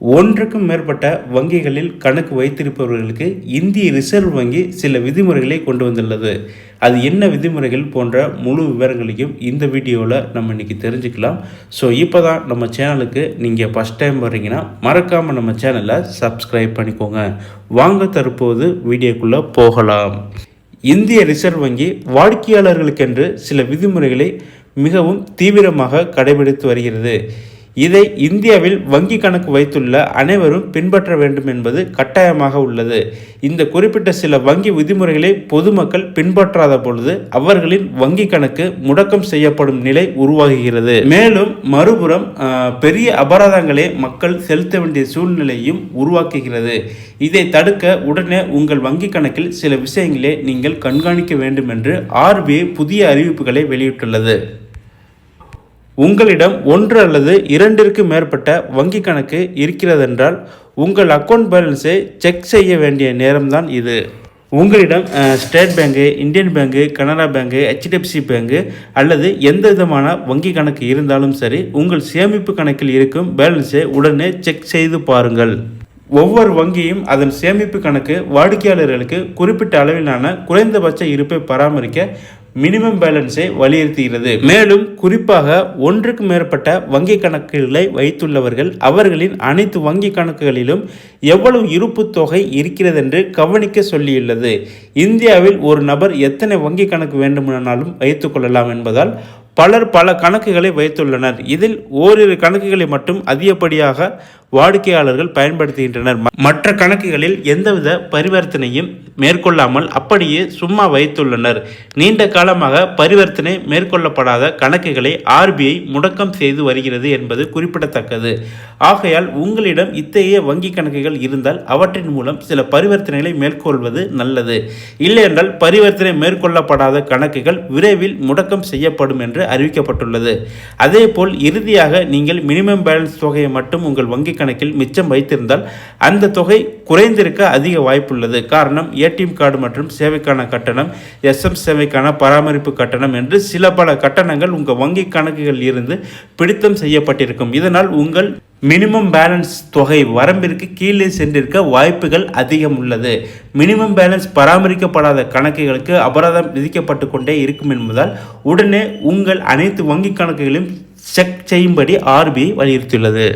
ஒன்றுக்கும் மேற்பட்ட வங்கிகளில் கணக்கு வைத்திருப்பவர்களுக்கு இந்திய ரிசர்வ் வங்கி சில விதிமுறைகளை கொண்டு வந்துள்ளது. அது என்ன விதிமுறைகள் போன்ற முழு விவரங்களையும் இந்த வீடியோவில் நம்ம இன்றைக்கி தெரிஞ்சுக்கலாம். ஸோ இப்போ தான் நம்ம சேனலுக்கு நீங்கள் ஃபஸ்ட் டைம் வர்றீங்கன்னா மறக்காமல் நம்ம சேனலை சப்ஸ்கிரைப் பண்ணிக்கோங்க. வாங்க தற்போது வீடியோக்குள்ளே போகலாம். இந்திய ரிசர்வ் வங்கி வாடிக்கையாளர்களுக்கென்று சில விதிமுறைகளை மிகவும் தீவிரமாக கடைபிடித்து வருகிறது. இதை இந்தியாவில் வங்கி கணக்கு வைத்துள்ள அனைவரும் பின்பற்ற வேண்டும் என்பது கட்டாயமாக உள்ளது. இந்த குறிப்பிட்ட சில வங்கி விதிமுறைகளை பொதுமக்கள் பின்பற்றாத பொழுது அவர்களின் வங்கி கணக்கு முடக்கம் செய்யப்படும் நிலை உருவாகுகிறது. மேலும் மறுபுறம் பெரிய அபராதங்களை மக்கள் செலுத்த வேண்டிய சூழ்நிலையும் உருவாக்குகிறது. இதை தடுக்க உடனே உங்கள் வங்கி கணக்கில் சில விஷயங்களை நீங்கள் கண்காணிக்க வேண்டும் என்று ஆர்பிஐ புதிய அறிவிப்புகளை வெளியிட்டுள்ளது. உங்களிடம் ஒன்று அல்லது இரண்டிற்கு மேற்பட்ட வங்கி கணக்கு இருக்கிறதென்றால் உங்கள் அக்கவுண்ட் பேலன்ஸை செக் செய்ய வேண்டிய நேரம்தான் இது. உங்களிடம் state bank Indian bank Canara bank HDFC bank அல்லது எந்த விதமான வங்கி கணக்கு இருந்தாலும் சரி உங்கள் சேமிப்பு கணக்கில் இருக்கும் பேலன்ஸை உடனே செக் செய்து பாருங்கள். ஒவ்வொரு வங்கியும் அதன் சேமிப்பு கணக்கு வாடிக்கையாளர்களுக்கு குறிப்பிட்ட அளவிலான குறைந்தபட்ச இருப்பை பராமரிக்க மினிமம் பேலன்ஸை வலியுறுத்துகிறது. மேலும் குறிப்பாக ஒன்றுக்கு மேற்பட்ட வங்கி கணக்குகளை வைத்துள்ளவர்கள் அவர்களின் அனைத்து வங்கி கணக்குகளிலும் எவ்வளவு இருப்பு தொகை இருக்கிறது என்று கவனிக்க சொல்லியுள்ளது. இந்தியாவில் ஒரு நபர் எத்தனை வங்கி கணக்கு வேண்டுமானாலும் வைத்துக் கொள்ளலாம் என்பதால் பலர் பல கணக்குகளை வைத்துள்ளனர். இதில் ஓரிரு கணக்குகளை மட்டும் அதிகப்படியாக வாடிக்கையாளர்கள் பயன்படுத்துகின்றனர். மற்ற கணக்குகளில் எந்தவித பரிவர்த்தனையும் மேற்கொள்ளாமல் அப்படியே சும்மா வைத்துள்ளனர். நீண்ட காலமாக பரிவர்த்தனை மேற்கொள்ளப்படாத கணக்குகளை ஆர்பிஐ முடக்கம் செய்து வருகிறது என்பது குறிப்பிடத்தக்கது. ஆகையால் உங்களிடம் இத்தகைய வங்கி கணக்குகள் இருந்தால் அவற்றின் மூலம் சில பரிவர்த்தனைகளை மேற்கொள்வது நல்லது. இல்லையென்றால் பரிவர்த்தனை மேற்கொள்ளப்படாத கணக்குகள் விரைவில் முடக்கம் செய்யப்படும் என்று அறிவிக்கப்பட்டுள்ளது. அதேபோல் இறுதியாக நீங்கள் மினிமம் பேலன்ஸ் தொகையை மட்டும் உங்கள் வங்கி கணக்கில் மிச்சம் வைத்திருந்தால் அந்த தொகை குறைந்திருக்க அதிக வாய்ப்புள்ளது. காரணம் ஏடிஎம் கார்டு மற்றும் சேவைக்கான கட்டணம் எஸ்எம் சேவைக்கான பராமரிப்பு கட்டணம் என்று சில பல கட்டணங்கள் உங்கள் வங்கி கணக்குகளில் இருந்து பிடித்தம் செய்யப்பட்டிருக்கும். இதனால் உங்கள் மினிமம் பேலன்ஸ் தொகை வரம்பிற்கு கீழே சென்றிருக்க வாய்ப்புகள் அதிகம் உள்ளது. மினிமம் பேலன்ஸ் பராமரிக்கப்படாத கணக்குகளுக்கு அபராதம் விதிக்கப்பட்டு கொண்டே இருக்கும் என்பதால் உடனே உங்கள் அனைத்து வங்கி கணக்குகளையும் செக் செய்யும்படி ஆர்பிஐ வலியுறுத்தியுள்ளது.